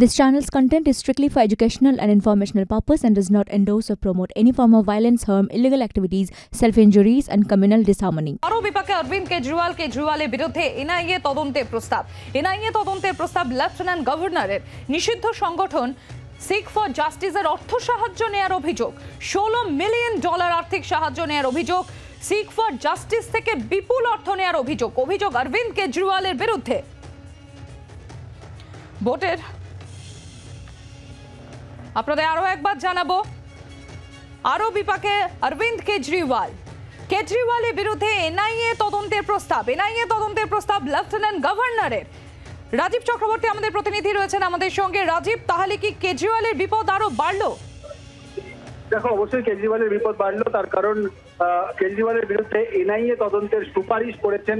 This channel's content is strictly for educational and informational purpose and does not endorse or promote any form of violence, harm, illegal activities, self-injuries and communal disharmony. আরও বিপাকে অরবিন্দ কেজরিওয়াল কেজরিওয়ালের বিরুদ্ধে NIA তদন্তের প্রস্তাব। NIA তদন্তের প্রস্তাব lieutenant গভর্নরের। নিষিদ্ধ সংগঠন সিক ফর জাস্টিসের অর্থ সাহায্য নেয়ার অভিযোগ। ষোলো মিলিয়ন ডলার আর্থিক সাহায্য নেয়ার অভিযোগ। সিক ফর জাস্টিস থেকে বিপুল অর্থ নেয়ার অভিযোগ। অভিযোগ অরবিন্দ কেজরিওয়ালের বিরুদ্ধে। ভোটের আপনাদের আরও একবার জানাব। আরও বিপাকে অরবিন্দ কেজরিওয়াল। কেজরিওয়ালের বিরুদ্ধে এনআইএ তদন্তের প্রস্তাব। এনআইএ তদন্তের প্রস্তাব লেফটেন্যান্ট গভর্নরের। রাজীব চক্রবর্তী আমাদের প্রতিনিধি রয়েছেন আমাদের সঙ্গে। রাজীব, তাহলে কি কেজরিওয়ালের বিপদ আরও বাড়লো? দেখো, অবশ্যই কেজরিওয়ালের বিপদ বাড়লো। তার কারণ কেজরিওয়ালের বিরুদ্ধে এনআইএ তদন্তের সুপারিশ করেছেন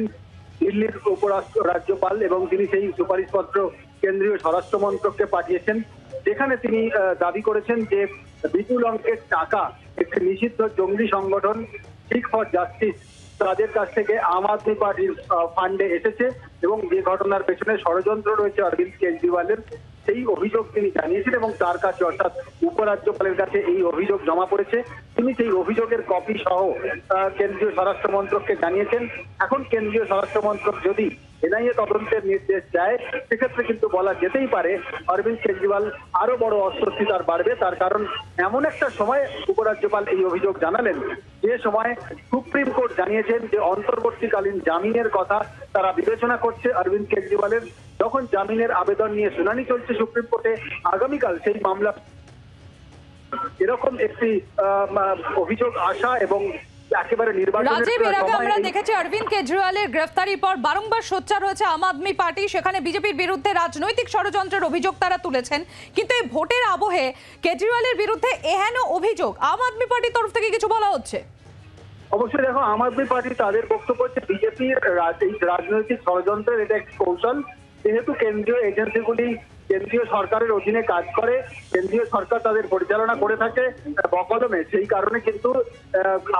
দিল্লির উপরাষ্ট্র রাজ্যপাল এবং তিনি সেই সুপারিশপত্র কেন্দ্রীয় স্বরাষ্ট্র মন্ত্রককে পাঠিয়েছেন, যেখানে তিনি দাবি করেছেন যে বিপুল অঙ্কের টাকা একটি নিষিদ্ধ জঙ্গি সংগঠন ঠিক ফর জাস্টিস তাদের কাছ থেকে আম আদমি পার্টির ফান্ডে এসেছে এবং যে ঘটনার পেছনে ষড়যন্ত্র রয়েছে অরবিন্দ কেজরিওয়ালের, সেই অভিযোগ তিনি জানিয়েছেন এবং তার কাছে অর্থাৎ উপরাজ্যপালের কাছে এই অভিযোগ জমা পড়েছে। তিনি সেই অভিযোগের কপি সহ কেন্দ্রীয় স্বরাষ্ট্র মন্ত্রককে জানিয়েছেন। এখন কেন্দ্রীয় স্বরাষ্ট্র মন্ত্রক যদি এনআইএ তদন্তের নির্দেশ দেয়। সেক্ষেত্রে কিন্তু বলা যেতেই পারে, অরবিন্দ কেজরিওয়াল আরও বড় অস্বস্তি তার বাড়বে। তার কারণ এমন একটা সময় উপরাজ্যপাল এই অভিযোগ জানালেন। যে সময় সুপ্রিম কোর্ট জানিয়েছেন যে অন্তর্বর্তীকালীন জামিনের কথা তারা বিবেচনা করছে অরবিন্দ কেজরিওয়ালের। যখন জামিনের আবেদন নিয়ে শুনানি চলছে সুপ্রিম কোর্টে, আগামীকাল সেই মামলা এরকম একটি অভিযোগ আসা এবং একেবারে রাজীব এর আগে আমরা দেখেছি অরবিন্দ কেজরিওয়ালের গ্রেফতারির পর বারংবার সোচ্চার হয়েছে আম আদমি পার্টি। সেখানে বিজেপির বিরুদ্ধে রাজনৈতিক ষড়যন্ত্রের অভিযোগ তারা তুলেছেন। কিন্তু এই ভোটের আবহে কেজরিওয়ালের বিরুদ্ধে এহেন অভিযোগ। আম আদমি পার্টির তরফ থেকে কিছু বলা হচ্ছে? অবশ্যই দেখো আম আদমি পার্টি তাদের বক্তব্য হচ্ছে বিজেপির রাজনৈতিক ষড়যন্ত্রের এটা একটি কৌশল। যেহেতু কেন্দ্রীয় এজেন্সিগুলি কেন্দ্রীয় সরকারের অধীনে কাজ করে, কেন্দ্রীয় সরকার তাদের পরিচালনা করে থাকে বকদমে। সেই কারণে কিন্তু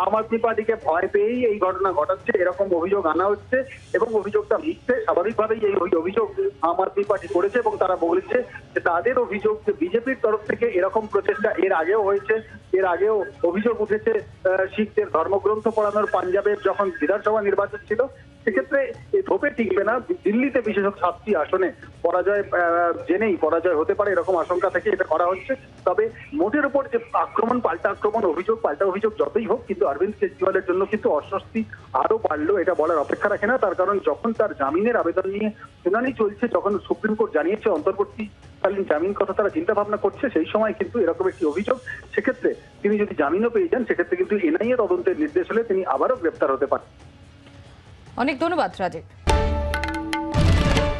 আম আদমি পার্টিকে ভয় পেয়েই এই ঘটনা ঘটাচ্ছে, এরকম অভিযোগ আনা হচ্ছে এবং অভিযোগটা মিথ্যে, স্বাভাবিকভাবেই এই অভিযোগ আম আদমি পার্টি করেছে এবং তারা বলেছে যে তাদের অভিযোগ বিজেপির তরফ থেকে এরকম প্রচেষ্টা এর আগেও হয়েছে, এর আগেও অভিযোগ উঠেছে শিখদের ধর্মগ্রন্থ পড়ানোর পাঞ্জাবের যখন বিধানসভা নির্বাচন ছিল, সেক্ষেত্রে ধোপে টিকবে না, দিল্লিতে বিশেষত সাতটি আসনে পরাজয় জেনেই পরাজয় হতে পারে এরকম আশঙ্কা থেকে এটা করা হচ্ছে। তবে মোটের উপর যে আক্রমণ, পাল্টা আক্রমণ, অভিযোগ, পাল্টা অভিযোগ যতই হোক, কিন্তু অরবিন্দ কেজরিওয়ালের জন্য কিন্তু অস্বস্তি আরও বাড়লো, এটা বলার অপেক্ষা রাখে না। তার কারণ যখন তার জামিনের আবেদন নিয়ে শুনানি চলছে, যখন সুপ্রিম কোর্ট জানিয়েছে অন্তর্বর্তীকালীন জামিন কথা তারা চিন্তা ভাবনা করছে, সেই সময় কিন্তু এরকম একটি অভিযোগ। সেক্ষেত্রে তিনি যদি জামিনও পেয়ে যান, সেক্ষেত্রে কিন্তু এনআইএ তদন্তের নির্দেশ হলে তিনি আবারও গ্রেপ্তার হতে পারেন। অনেক ধন্যবাদ, রাজীব।